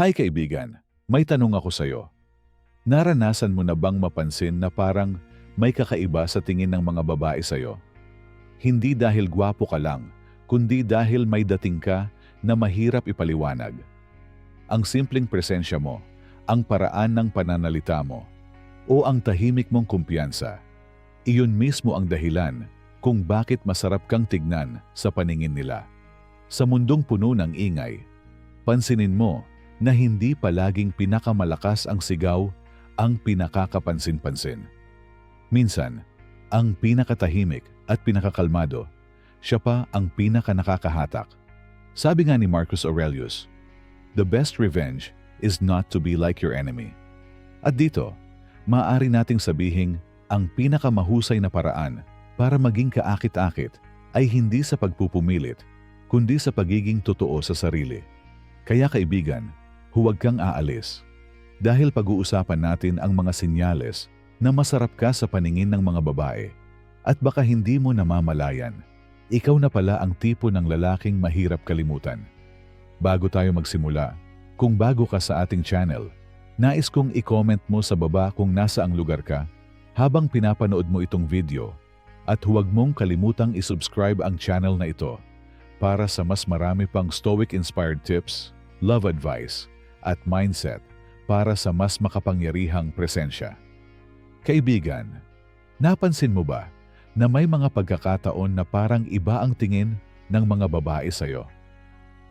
Hi kaibigan, may tanong ako sa'yo. Naranasan mo na bang mapansin na parang may kakaiba sa tingin ng mga babae sa'yo? Hindi dahil gwapo ka lang, kundi dahil may dating ka na mahirap ipaliwanag. Ang simpleng presensya mo, ang paraan ng pananalita mo, o ang tahimik mong kumpiyansa, iyon mismo ang dahilan kung bakit masarap kang tignan sa paningin nila. Sa mundong puno ng ingay, pansinin mo na hindi palaging pinakamalakas ang sigaw ang pinakakapansin-pansin. Minsan, ang pinakatahimik at pinakakalmado, siya pa ang pinakanakakahatak. Sabi nga ni Marcus Aurelius, The best revenge is not to be like your enemy. At dito, maaari nating sabihing ang pinakamahusay na paraan para maging kaakit-akit ay hindi sa pagpupumilit, kundi sa pagiging totoo sa sarili. Kaya kaibigan, huwag kang aalis. Dahil pag-uusapan natin ang mga sinyales na masarap ka sa paningin ng mga babae. At baka hindi mo namamalayan, ikaw na pala ang tipo ng lalaking mahirap kalimutan. Bago tayo magsimula, kung bago ka sa ating channel, nais kong i-comment mo sa baba kung nasa ang lugar ka habang pinapanood mo itong video at huwag mong kalimutang isubscribe ang channel na ito para sa mas marami pang Stoic-inspired tips, love advice, at mindset para sa mas makapangyarihang presensya. Kaibigan, napansin mo ba na may mga pagkakataon na parang iba ang tingin ng mga babae sa'yo?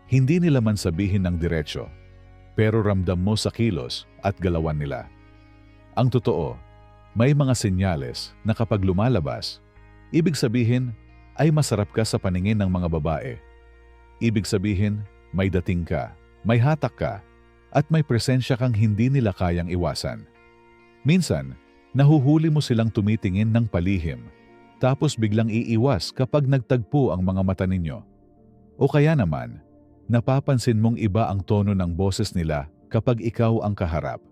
Hindi nila man sabihin ng diretsyo, pero ramdam mo sa kilos at galawan nila. Ang totoo, may mga senyales na kapag lumalabas, ibig sabihin ay masarap ka sa paningin ng mga babae. Ibig sabihin, may dating ka, may hatak ka, at may presensya kang hindi nila kayang iwasan. Minsan, nahuhuli mo silang tumitingin ng palihim, tapos biglang iiwas kapag nagtagpo ang mga mata ninyo. O kaya naman, napapansin mong iba ang tono ng boses nila kapag ikaw ang kaharap.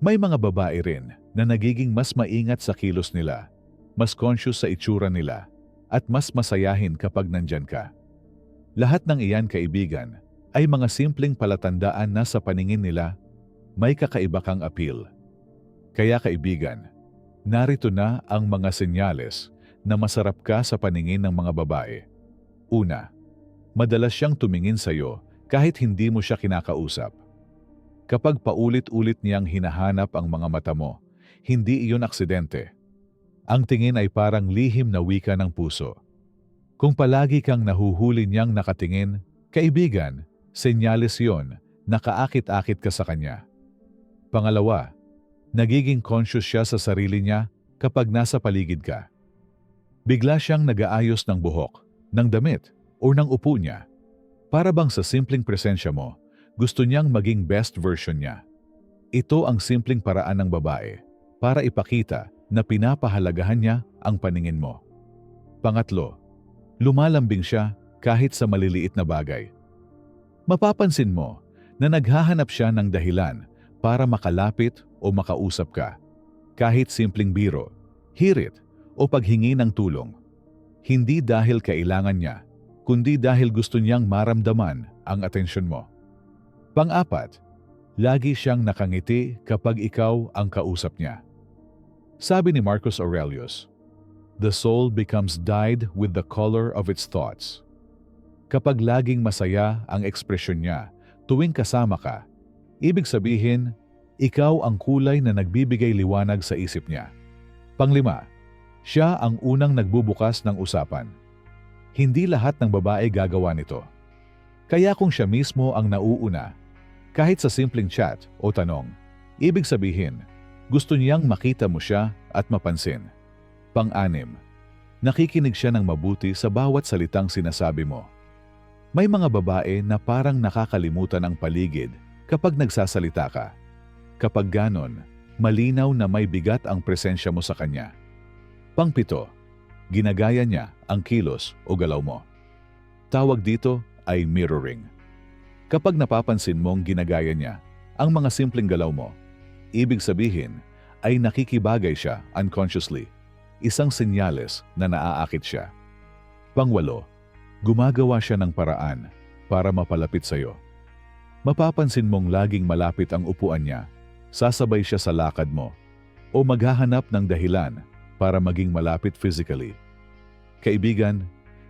May mga babae rin na nagiging mas maingat sa kilos nila, mas conscious sa itsura nila, at mas masayahin kapag nandyan ka. Lahat ng iyan kaibigan ay mga simpleng palatandaan na sa paningin nila may kakaiba kang appeal. Kaya kaibigan, narito na ang mga senyales na masarap ka sa paningin ng mga babae. Una, madalas siyang tumingin sa iyo kahit hindi mo siya kinakausap. Kapag paulit-ulit niyang hinahanap ang mga mata mo, hindi iyon aksidente. Ang tingin ay parang lihim na wika ng puso. Kung palagi kang nahuhuli niyang nakatingin, kaibigan, senyales yon na kaakit-akit ka sa kanya. Pangalawa, nagiging conscious siya sa sarili niya kapag nasa paligid ka. Bigla siyang nagaayos ng buhok, ng damit, o ng upo niya. Para bang sa simpleng presensya mo, gusto niyang maging best version niya. Ito ang simpleng paraan ng babae para ipakita na pinapahalagahan niya ang paningin mo. Pangatlo, lumalambing siya kahit sa maliliit na bagay. Mapapansin mo na naghahanap siya ng dahilan para makalapit o makausap ka. Kahit simpleng biro, hirit o paghingi ng tulong. Hindi dahil kailangan niya, kundi dahil gusto niyang maramdaman ang atensyon mo. Pang-apat, lagi siyang nakangiti kapag ikaw ang kausap niya. Sabi ni Marcus Aurelius, The soul becomes dyed with the color of its thoughts. Kapag laging masaya ang ekspresyon niya tuwing kasama ka, ibig sabihin, ikaw ang kulay na nagbibigay liwanag sa isip niya. Panglima, siya ang unang nagbubukas ng usapan. Hindi lahat ng babae gagawa nito. Kaya kung siya mismo ang nauuna, kahit sa simpleng chat o tanong, ibig sabihin, gusto niyang makita mo siya at mapansin. Pang-anim, nakikinig siya ng mabuti sa bawat salitang sinasabi mo. May mga babae na parang nakakalimutan ang paligid kapag nagsasalita ka. Kapag ganon, malinaw na may bigat ang presensya mo sa kanya. Pangpito, ginagaya niya ang kilos o galaw mo. Tawag dito ay mirroring. Kapag napapansin mong ginagaya niya ang mga simpleng galaw mo, ibig sabihin ay nakikibagay siya unconsciously, isang senyales na naaakit siya. Pangwalo, gumagawa siya ng paraan para mapalapit sa iyo. Mapapansin mong laging malapit ang upuan niya, sasabay siya sa lakad mo, o maghahanap ng dahilan para maging malapit physically. Kaibigan,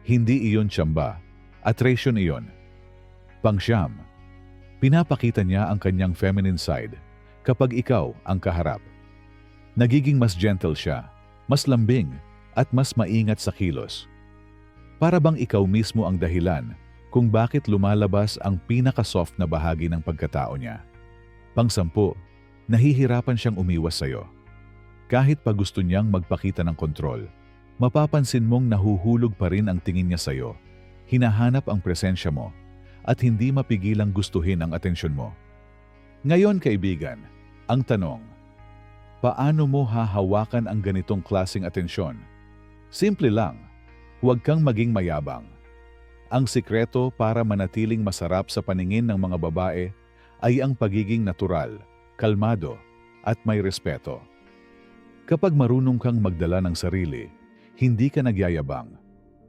hindi iyon tsamba, attraction iyon. Pangsyam, pinapakita niya ang kanyang feminine side kapag ikaw ang kaharap. Nagiging mas gentle siya, mas lambing, at mas maingat sa kilos. Para bang ikaw mismo ang dahilan kung bakit lumalabas ang pinaka-soft na bahagi ng pagkatao niya. Pangsampu, nahihirapan siyang umiwas sa'yo. Kahit pa gusto niyang magpakita ng kontrol, mapapansin mong nahuhulog pa rin ang tingin niya sa'yo. Hinahanap ang presensya mo at hindi mapigilang gustuhin ang atensyon mo. Ngayon kaibigan, ang tanong, paano mo hahawakan ang ganitong klasing atensyon? Simple lang, huwag kang maging mayabang. Ang sikreto para manatiling masarap sa paningin ng mga babae ay ang pagiging natural, kalmado, at may respeto. Kapag marunong kang magdala ng sarili, hindi ka nagyayabang,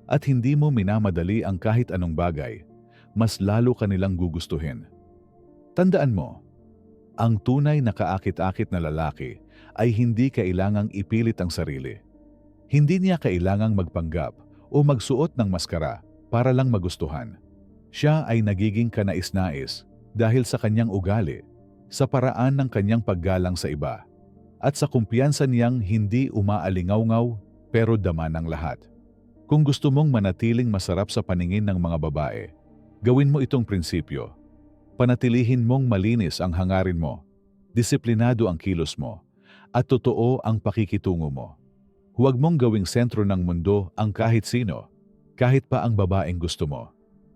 at hindi mo minamadali ang kahit anong bagay, mas lalo ka nilang gugustuhin. Tandaan mo, ang tunay na kaakit-akit na lalaki ay hindi kailangang ipilit ang sarili. Hindi niya kailangang magpanggap o magsuot ng maskara para lang magustuhan. Siya ay nagiging kanais-nais dahil sa kanyang ugali, sa paraan ng kanyang paggalang sa iba, at sa kumpiyansa niyang hindi umaalingaw-ngaw pero dama ng lahat. Kung gusto mong manatiling masarap sa paningin ng mga babae, gawin mo itong prinsipyo. Panatilihin mong malinis ang hangarin mo, disiplinado ang kilos mo, at totoo ang pakikitungo mo. Huwag mong gawing sentro ng mundo ang kahit sino, kahit pa ang babaeng gusto mo.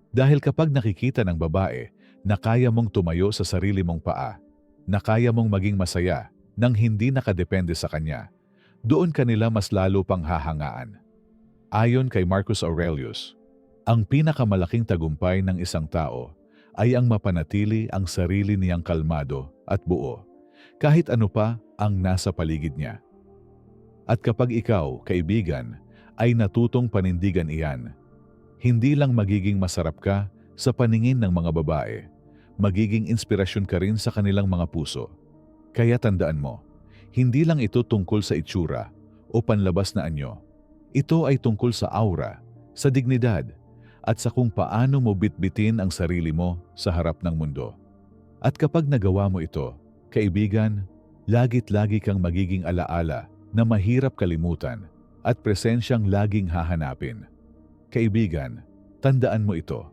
Dahil kapag nakikita ng babae na kaya mong tumayo sa sarili mong paa, na kaya mong maging masaya nang hindi nakadepende sa kanya, doon kanila mas lalo pang hahangaan. Ayon kay Marcus Aurelius, ang pinakamalaking tagumpay ng isang tao ay ang mapanatili ang sarili niyang kalmado at buo, kahit ano pa ang nasa paligid niya. At kapag ikaw, kaibigan, ay natutong panindigan iyan. Hindi lang magiging masarap ka sa paningin ng mga babae, magiging inspirasyon ka rin sa kanilang mga puso. Kaya tandaan mo, hindi lang ito tungkol sa itsura o panlabas na anyo. Ito ay tungkol sa aura, sa dignidad, at sa kung paano mo bitbitin ang sarili mo sa harap ng mundo. At kapag nagawa mo ito, kaibigan, lagit lagi kang magiging alaala na mahirap kalimutan at presensyang laging hahanapin. Kaibigan, tandaan mo ito.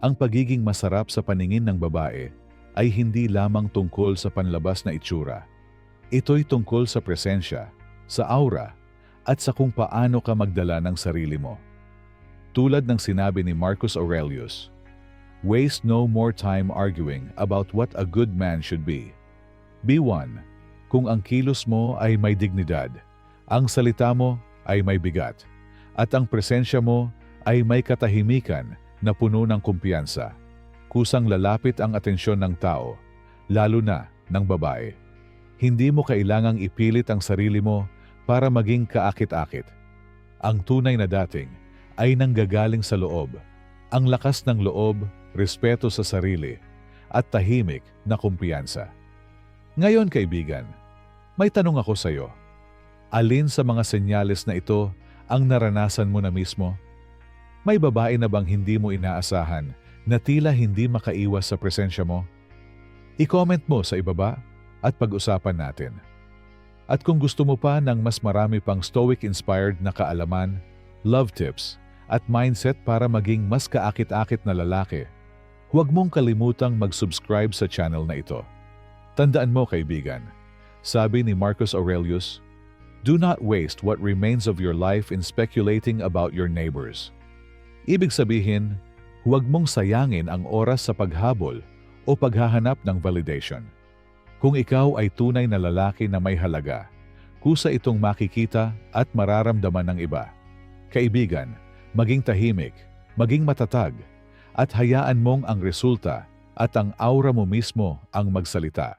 Ang pagiging masarap sa paningin ng babae ay hindi lamang tungkol sa panlabas na itsura. Ito'y tungkol sa presensya, sa aura, at sa kung paano ka magdala ng sarili mo. Tulad ng sinabi ni Marcus Aurelius, Waste no more time arguing about what a good man should be. Be one, kung ang kilos mo ay may dignidad, ang salita mo ay may bigat, at ang presensya mo ay may katahimikan na puno ng kumpiyansa. Kusang lalapit ang atensyon ng tao, lalo na ng babae. Hindi mo kailangang ipilit ang sarili mo para maging kaakit-akit. Ang tunay na dating ay nanggagaling sa loob. Ang lakas ng loob, respeto sa sarili, at tahimik na kumpiyansa. Ngayon kaibigan, may tanong ako sa iyo. Alin sa mga senyales na ito ang naranasan mo na mismo? May babae na bang hindi mo inaasahan na tila hindi makaiwas sa presensya mo? I-comment mo sa ibaba at pag-usapan natin. At kung gusto mo pa ng mas marami pang Stoic-inspired na kaalaman, love tips, at mindset para maging mas kaakit-akit na lalaki, huwag mong kalimutang mag-subscribe sa channel na ito. Tandaan mo kaibigan, sabi ni Marcus Aurelius, Do not waste what remains of your life in speculating about your neighbors. Ibig sabihin, huwag mong sayangin ang oras sa paghabol o paghahanap ng validation. Kung ikaw ay tunay na lalaki na may halaga, kusa itong makikita at mararamdaman ng iba. Kaibigan, maging tahimik, maging matatag, at hayaan mong ang resulta at ang aura mo mismo ang magsalita.